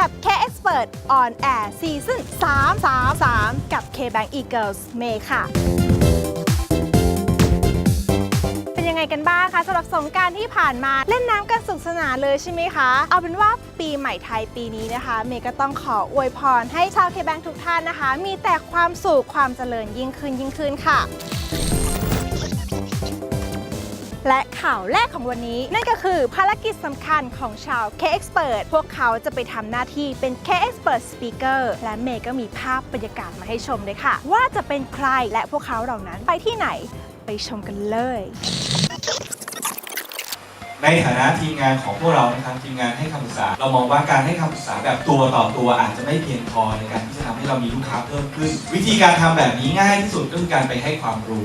กับ K Expert on Air Season 3 3 3 กับ K Bank Eagles May ค่ะ เป็นยังไงกันบ้างคะสำหรับสงกรารที่ผ่านมาเล่นน้ำกันสนุกสนานเลยใช่ไหมคะ เอาเป็นว่าปีใหม่ไทยปีนี้นะคะ เมย์ก็ต้องขออวยพรให้ชาวเคแบงทุกท่านนะคะ มีแต่ความสุขความเจริญยิ่งขึ้นยิ่งขึ้นค่ะ ข่าวแรกของวันนี้ นั่นก็คือภารกิจสำคัญของชาว K Expert พวกเขาจะไปทำหน้าที่เป็น K Expert Speaker และเมย์ก็มีภาพบรรยากาศมาให้ชมด้วยค่ะ ว่าจะเป็นใครและพวกเขาเหล่านั้นไปที่ไหนไปชมกันเลย ในฐานะทีมงานของพวกเรานะครับทีมงานให้คำปรึกษา เรามองว่าการให้คำปรึกษาแบบตัวต่อตัวอาจจะไม่เพียงพอในการที่จะทำให้เรามีลูกค้าเพิ่มขึ้น วิธีการทำแบบนี้ง่ายที่สุดก็คือการไปให้ความรู้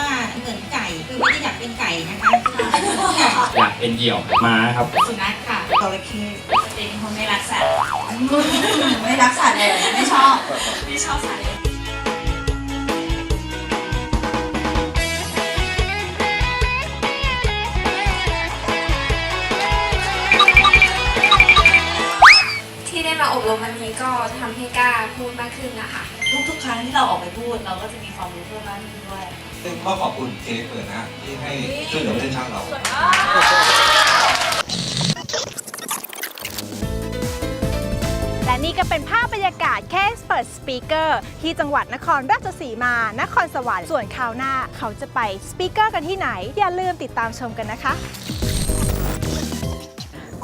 ว่าเหมือนไก่คือไม่ได้อยากเป็นไก่นะคะอยากเป็นเหยี่ยวม้าครับสุนัขค่ะจระเข้เป็นคนไม่รักสัตว์ไม่รักสัตว์เลยไม่ชอบไม่ชอบสัตว์ที่ได้มาอบรมวันนี้ก็ทำให้กล้าพูดมากขึ้นนะคะ ทุกๆ ครั้งที่เราออกไปพูด เราก็จะมีความรู้เพิ่มมากขึ้นด้วย ซึ่งก็ขอบคุณเคเปิดนะฮะที่ให้ช่วยเหลือประเทศชาติเรา และนี่ก็เป็นภาพบรรยากาศแค่ Expert Speaker ที่จังหวัดนครราชสีมา นครสวรรค์ ส่วนคราวหน้าเขาจะไปสปีกเกอร์กันที่ไหน อย่าลืมติดตามชมกันนะคะ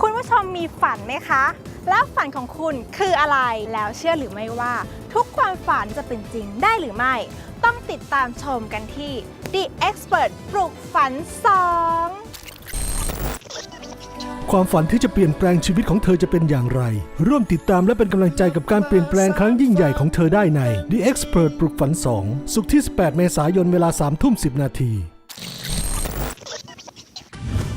คุณผู้ชมมีฝันไหมคะ แล้วฝันของคุณคืออะไรแล้วเชื่อหรือไม่ว่า ทุกความฝันจะเป็นจริงได้หรือไม่ ต้องติดตามชมกันที่ The Expert ปลุกฝัน 2 ความฝันที่จะเปลี่ยนแปลงชีวิตของเธอจะเป็นอย่างไร ร่วมติดตามและเป็นกำลังใจกับการเปลี่ยนแปลงครั้งยิ่งใหญ่ของเธอได้ใน The Expert ปลุกฝัน 2 สุขที่ 18 เมษายนเวลา3ทุ่ม10 นาที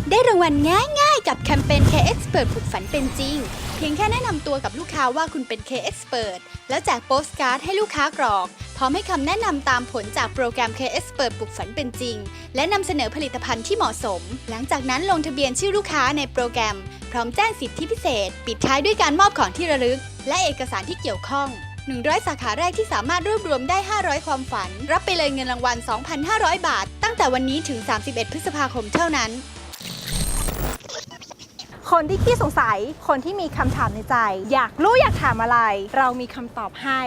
ได้รางวัลง่ายๆ กับแคมเปญ K Expert ปลุกฝันเป็นจริงเพียงแค่แนะนำตัวกับลูกค้าว่าคุณเป็น K Expert แล้วแจกโปสการ์ดให้ลูกค้ากรอก พร้อมให้คำแนะนำตามผลจากโปรแกรม K Expert ปลุกฝันเป็นจริง และนำเสนอผลิตภัณฑ์ที่เหมาะสม หลังจากนั้นลงทะเบียนชื่อลูกค้าในโปรแกรม พร้อมแจ้งสิทธิพิเศษ ปิดท้ายด้วยการมอบของที่ระลึก และเอกสารที่เกี่ยวข้อง 100 สาขาแรกที่สามารถรวบรวมได้ 500 ความฝัน รับไปเลยเงินรางวัล 2,500 บาท ตั้งแต่วันนี้ถึง 31 พฤษภาคมเท่านั้น คนที่ขี้สงสัย คนที่มีคำถามในใจ อยากรู้อยากถามอะไร เรามีคำตอบให้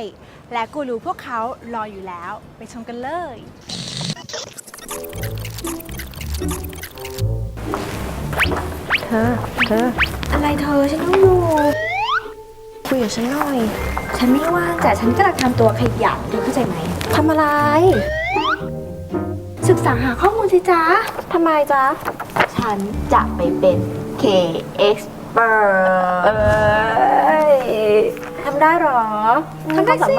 และกูรูพวกเขารออยู่แล้ว ไปชมกันเลย เธอ เธอ อะไรเธอฉันต้องอยู่คุยกับฉันหน่อย ฉันไม่ว่างแต่ฉันกำลังทำตัวขยันเธอเข้าใจไหมทำอะไร ศึกษาหาข้อมูลสิจ๊ะทำไมจ๊ะ ฉันจะไปเป็น K expert เอ้ยทำได้หรอทำได้สิ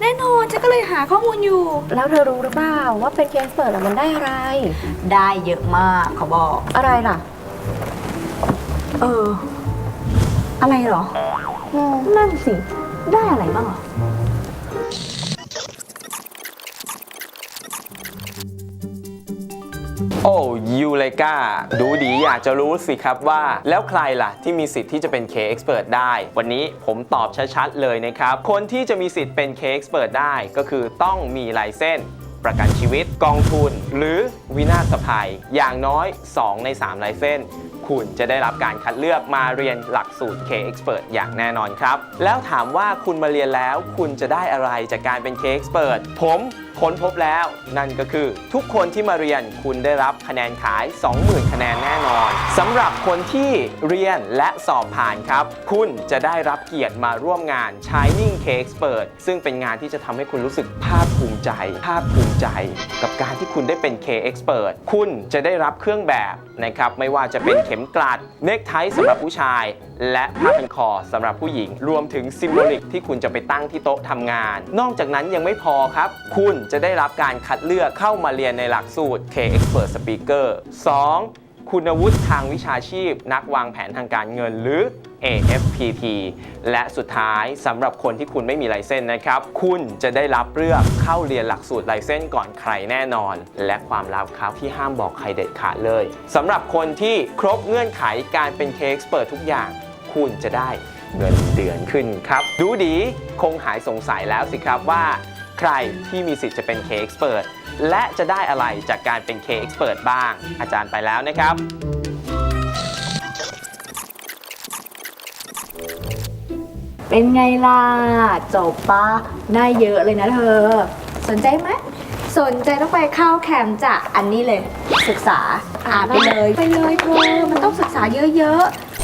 แน่นอนฉันก็เลยหาข้อมูลอยู่ แล้วเธอรู้หรือเปล่าว่าเป็น K expert อะมันได้อะไร ได้เยอะมากเขาบอก อะไรล่ะ เออ อะไรเหรออืมนั่นสิ ได้อะไรบ้างเหรอ โอ้ยูเลกาดูดีอยากจะรู้สิครับว่า แล้วใครล่ะที่มีสิทธิ์ที่จะเป็น K Expert ได้ วันนี้ผมตอบชัดๆเลยนะครับ คนที่จะมีสิทธิ์เป็น K Expert ได้ก็คือต้องมีลายเส้นประกันชีวิตกองทุน หรือวินาศภัย อย่างน้อย 2 ใน 3 ลายเส้น คุณจะได้รับการคัดเลือกมาเรียนหลักสูตร K Expert อย่างแน่นอนครับ แล้วถามว่าคุณมาเรียนแล้วคุณจะได้อะไรจากการเป็น K Expert ผม ค้นพบแล้ว นั่นก็คือ ทุกคนที่มาเรียนคุณได้รับคะแนนขาย 20,000 คะแนนแน่นอนสำหรับคนที่เรียนและสอบผ่านครับ คุณจะได้รับเกียรติมาร่วมงาน Shining K Expert ซึ่งเป็นงานที่จะทำให้คุณรู้สึกภาคภูมิใจ ภาคภูมิใจ กับการที่คุณได้เป็น K Expert คุณจะได้รับเครื่องแบบนะครับไม่ว่าจะเป็นเข็มกลัดเนคไทสำหรับผู้ชาย และผ้าพันคอสำหรับผู้หญิง รวมถึงซิมโบลิกที่คุณจะไปตั้งที่โต๊ะทำงาน นอกจากนั้นยังไม่พอครับ คุณจะได้รับการคัดเลือกเข้ามาเรียนในหลักสูตร K Expert Speaker 2 คุณวุฒิทางวิชาชีพ นักวางแผนทางการเงินหรือ AFPT และสุดท้ายสำหรับคนที่คุณไม่มีไลเซนส์นะครับ คุณจะได้รับเลือกเข้าเรียนหลักสูตรไลเซนส์ก่อนใครแน่นอน และความลับครับที่ห้ามบอกใครเด็ดขาดเลยสำหรับคนที่ครบเงื่อนไขการเป็นเคเปิดทุกอย่าง คุณจะได้เงินเดือนขึ้นครับ ดูดีคงหายสงสัยแล้วสิครับว่า ใครที่มีสิทธิ์จะเป็น K-Expert และจะได้อะไรจากการเป็น K-Expert บ้าง อาจารย์ไปแล้วนะครับ เป็นไงล่ะ จบปะได้เยอะเลยนะเธอ สนใจไหม สนใจต้องไปเข้าแคมป์จ้ะอันนี้เลย ศึกษาอ่านไปเลย ไปเลยเธอมันต้องศึกษาเยอะๆ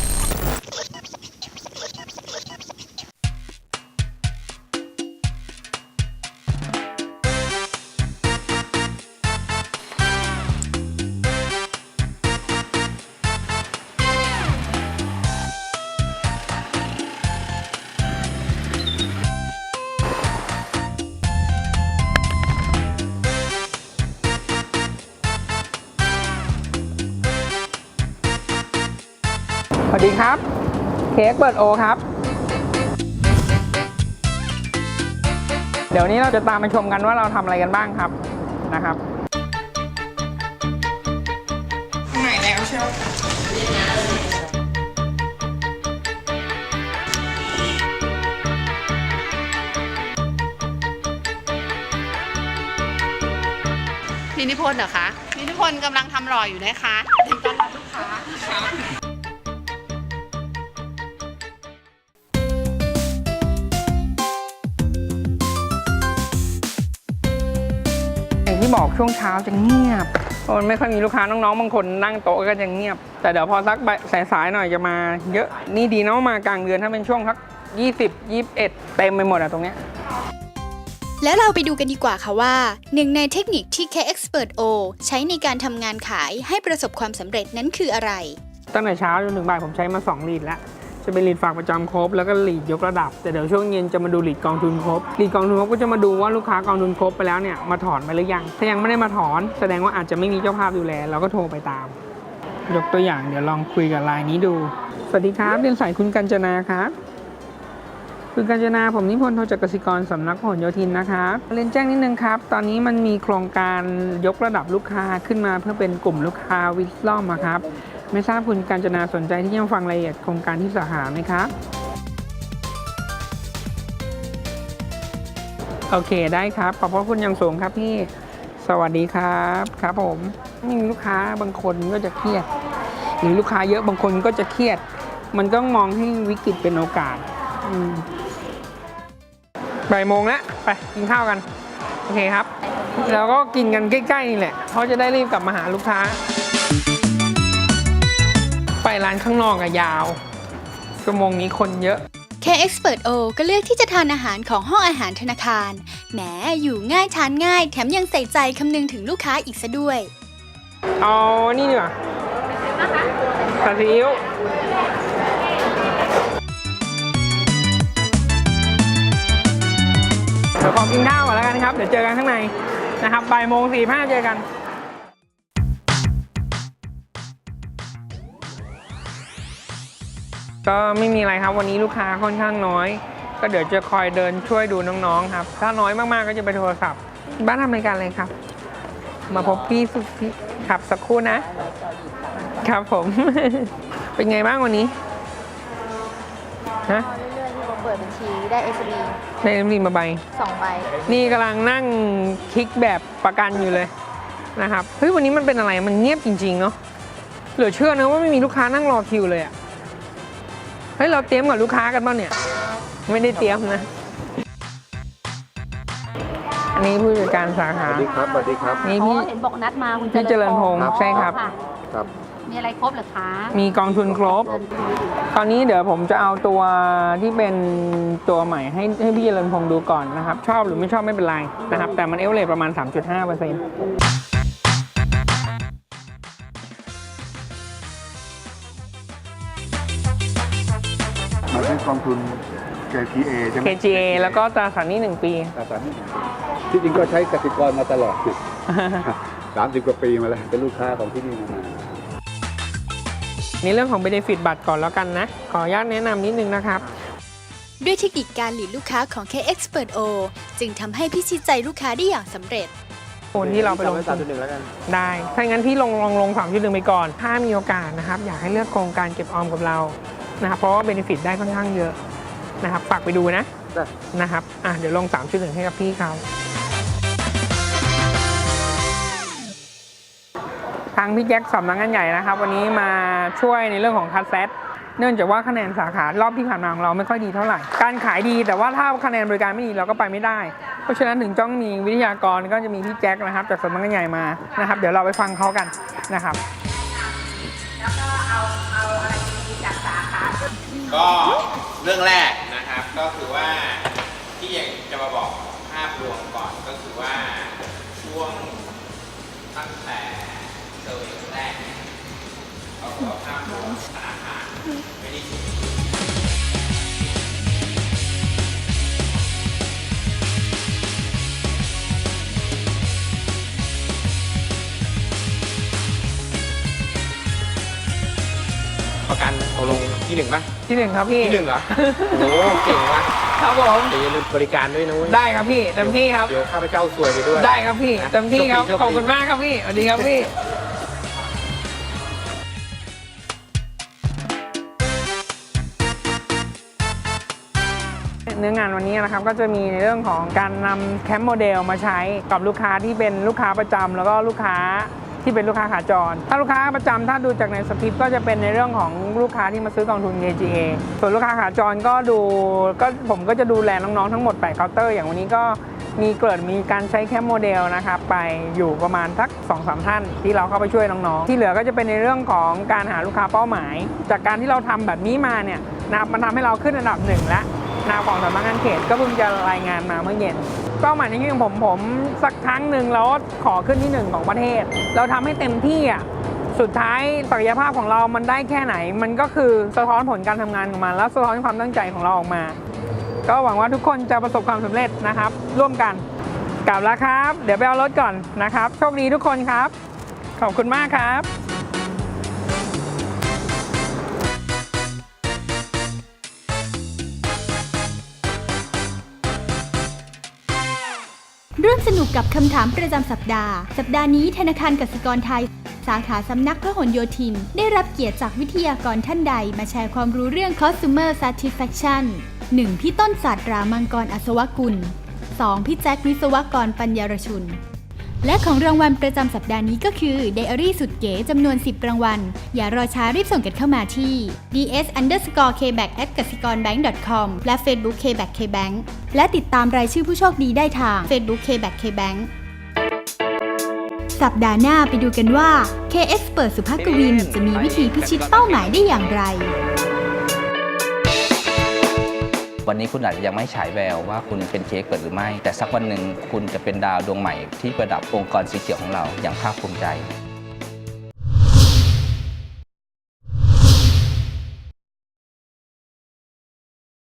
วัสดีครับ เค้กเปิดโอครับ เดี๋ยวนี้เราจะตามไปชมกันว่าเราทำอะไรกันบ้างครับนะครับไหนแล้วเชียวพี่นิพนธ์เหรอคะพี่นิพนธ์กำลังทำหล่ออยู่นะคะเตรียมต้อนรับลูกค้า ช่วงเช้าจะเงียบเพราะมันไม่ค่อยมีลูกค้าน้องๆบางคนนั่งโต๊ะก็จะเงียบ แต่เดี๋ยวพอสักบ่ายสายๆหน่อยจะมาเยอะนี่ดีนะว่ามากลางเดือนถ้าเป็นช่วงสัก20 21 เต็มไปหมดอะตรงเนี้ยแล้วเราไปดูกันดีกว่าค่ะว่า หนึ่งในเทคนิคที่ K-Expert O ใช้ในการทำงานขายให้ประสบความสำเร็จนั้นคืออะไร ตั้งแต่เช้าจนถึงบ่ายผมใช้มา 2 ลีดแล้ว จะเป็นหลีดฝากประจำครบแล้วก็หลีดยกระดับ แต่เดี๋ยวช่วงเย็นจะมาดูหลีดกองทุนครบหลีดกองทุนครบก็จะมาดูว่าลูกค้ากองทุนครบไปแล้วเนี่ยมาถอนไปหรือยัง ถ้ายังไม่ได้มาถอน แสดงว่าอาจจะไม่มีเจ้าภาพดูแลเราก็โทรไปตาม ยกตัวอย่างเดี๋ยวลองคุยกับไลน์นี้ดู สวัสดีครับเรียนสายคุณกัญจนาครับ คุณกัญจนาผมนิพนธ์โทจากกสิกรสำนักพหลโยธินนะครับเรียนแจ้งนิดนึงครับ ตอนนี้มันมีโครงการยกระดับลูกค้าขึ้นมาเพื่อเป็นกลุ่มลูกค้าวิสลอมครับ ไม่ทราบคุณกัญจนาสนใจที่จะฟังรายละเอียดโครงการที่สาขาไหมครับ โอเคได้ครับ ขอบพระคุณอย่างสูงครับพี่ สวัสดีครับครับผมมีลูกค้าบางคนก็จะเครียด หรือลูกค้าเยอะบางคนก็จะเครียด มันต้องมองให้วิกฤตเป็นโอกาส อืม บ่ายโมงแล้วไปกินข้าวกัน โอเคครับ แล้วก็กินกันใกล้ๆนี่แหละเพราะจะได้รีบกลับมาหาลูกค้า ไปร้านข้างนอกอะยาว ชั่วโมงนี้คนเยอะ K-Expert O ก็เลือกที่จะทานอาหารของห้องอาหารธนาคาร แหม อยู่ง่ายทานง่าย แถมยังใส่ใจคำนึงถึงลูกค้าอีกซะด้วย เอานี่ดีกว่าผัดซีอิ๊ว เดี๋ยวขอกินข้าวก่อนแล้วกันครับ เดี๋ยวเจอกันข้างในนะครับบ่ายโมงสี่ห้าเจอกันก็ไม่มีอะไรครับวันนี้ลูกค้าค่อนข้างน้อย ก็เดี๋ยวจะคอยเดินช่วยดูน้องๆครับ ถ้าน้อยมากๆก็จะไปโทรศัพท์ บ้านทำรายการอะไรครับ มาพบพี่สุพี่ครับสักครู่นะ ครับผม เป็นไงบ้างวันนี้ฮะ ปิดบัญชีได้ SB ได้น้ำรีมาใบ สองใบ นี่กำลังนั่งคลิกแบบประกันอยู่เลยนะครับเฮ้ยวันนี้มันเป็นอะไรมันเงียบจริง ๆ เนาะเหลือเชื่อนะว่าไม่มีลูกค้านั่งรอคิวเลยอะเฮ้ยเราเตรียมกับลูกค้ากันบ้างเนี่ย ไม่ได้เตรียมนะ อันนี้ผู้จัดการสาขา สวัสดีครับสวัสดีครับ นี่อ๋อพี่ เห็นบอกนัดมาคุณพี่เจริญพงศ์อ๋อใช่ครับะครับ มีอะไรครบเหรือคะมีกองทุนครบ ตอนนี้เดี๋ยวผมจะเอาตัวที่เป็นตัวใหม่ให้ให้พี่เจริญพงศ์ดูก่อนนะครับ ชอบหรือไม่ชอบไม่เป็นไรนะครับ แต่มันเอเวอเรประมาณ 3.5เปอร์เซ็นต์มาเป็นกองทุน KTA ใช่ไหม KGA แล้วก็ตราสารหนี้หนึ่งปี ตราสารหนี้ที่จริงก็ใช้กสิกรมาตลอด สามสิบกว่าปีมาแล้ว เป็นลูกค้าของที่นี่มานาน ในเรื่องของ benefit บัตรก่อนแล้วกันนะ ขออนุญาตแนะนำนิดนึงนะครับ ด้วยเทคนิคการหลีดลูกค้าของ K Expert O จึงทำให้พิชิตใจลูกค้าได้อย่างสำเร็จโอนที่เราไปลงทุนได้ ถ้างั้นพี่ลงลองลงสามจุดหนึ่งไปก่อน ถ้ามีโอกาสนะครับ อยากให้เลือกโครงการเก็บออมกับเรานะครับเพราะว่าเบนฟิตได้ค่อนข้างเยอะนะครับฝากไปดูนะนะครับอะเดี๋ยวลง3.1ให้กับพี่เขาางพี่แจ็คสำนักงานใหญ่นะครับ วันนี้มาช่วยในเรื่องของคัดเซตเนื่องจากว่าคะแนนสาขารอบที่ผ่านมาของเราไม่ค่อยดีเท่าไหร่ การขายดีแต่ว่าถ้าคะแนนบริการไม่ดีเราก็ไปไม่ได้ เพราะฉะนั้นถึงจ้องมีวิทยากรก็จะมีพี่แจ็คนะครับ จากสำนักงานใหญ่มานะครับ เดี๋ยวเราไปฟังเขากันนะครับก็เรื่องแรกนะครับก็คือว่า ประกันตกลงที่หนึ่งป่ะที่หนึ่งครับพี่ที่หนึ่งเหรอ โอ้โหเก่งว่ะครับผม แต่อย่าลืมบริการด้วยนะเว้ยได้ครับพี่เต็มที่ครับ เดี๋ยวข้าพเจ้าสวยไปด้วย ได้ครับพี่นะเต็มที่ครับโชดีโชดีขอบคุณมากครับพี่สวัสดีครับพี่ เนื้องานวันนี้นะครับก็จะมีในเรื่องของการนำแคมป์โมเดลมาใช้กับลูกค้าที่เป็นลูกค้าประจำแล้วก็ลูกค้าที่เป็นลูกค้าขาจร ถ้าลูกค้าประจำถ้าดูจากในสคริปต์ก็จะเป็นในเรื่องของลูกค้าที่มาซื้อกองทุน AGA ส่วนลูกค้าขาจรก็ดูก็ผมก็จะดูแลน้องๆทั้งหมด8เคาน์เตอร์อย่างวันนี้ก็มีเกิดมีการใช้แคมโมเดลนะครับไปอยู่ประมาณสัก2อสท่านที่เราเข้าไปช่วยน้องๆ ที่เหลือก็จะเป็นในเรื่องของการหาลูกค้าเป้าหมาย จากการที่เราทำแบบนี้มาเนี่ยนะมันทำให้เราขึ้นอันดับหนึ่งแล้ว นาของสำนักงานเขตก็เพิ่งจะรายงานมาเมื่อเย็นเป้าหมายในชีวิตของผมผมสักครั้งหนึ่งแล้วขอขึ้นที่หนึ่งของประเทศ เราทำให้เต็มที่อะสุดท้ายศักยภาพของเรามันได้แค่ไหน มันก็คือสะท้อนผลการทำงานของมันแล้วสะท้อนความตั้งใจของเราออกมา ก็หวังว่าทุกคนจะประสบความสำเร็จนะครับ ร่วมกันกลับแล้วครับ เดี๋ยวไปเอารถก่อนนะครับโชคดีทุกคนครับ ขอบคุณมากครับ ร่วมสนุกกับคำถามประจำสัปดาห์ สัปดาห์นี้ธนาคารกสิกรไทย สาขาสำนักพหลโยธิน ได้รับเกียรติจากวิทยากรท่านใด มาแชร์ความรู้เรื่อง Customer Satisfaction 1. พี่ต้นศาสตรามังกรอัศวกุล 2. พี่แจ็ควิศวกรปัญญารชุน และของรางวัลประจำสัปดาห์นี้ก็คือไดอารี่สุดเก๋จำนวน 10 รางวัล อย่ารอช้ารีบส่งกันเข้ามาที่ ds underscore kback at กสิกร bank com และ Facebook kback kbank และติดตามรายชื่อผู้โชคดีได้ทาง Facebook kback kbank สัปดาห์หน้าไปดูกันว่า K Expert สุภาพกวินจะมีวิธีพิชิตเป้าหมายได้อย่างไร วันนี้คุณอาจจะยังไม่ฉายแววว่าคุณเป็นเค้กเกิดหรือไม่ แต่สักวันหนึ่งคุณจะเป็นดาวดวงใหม่ที่ประดับองค์กรสีเขียวของเราอย่างภาคภูมิใจ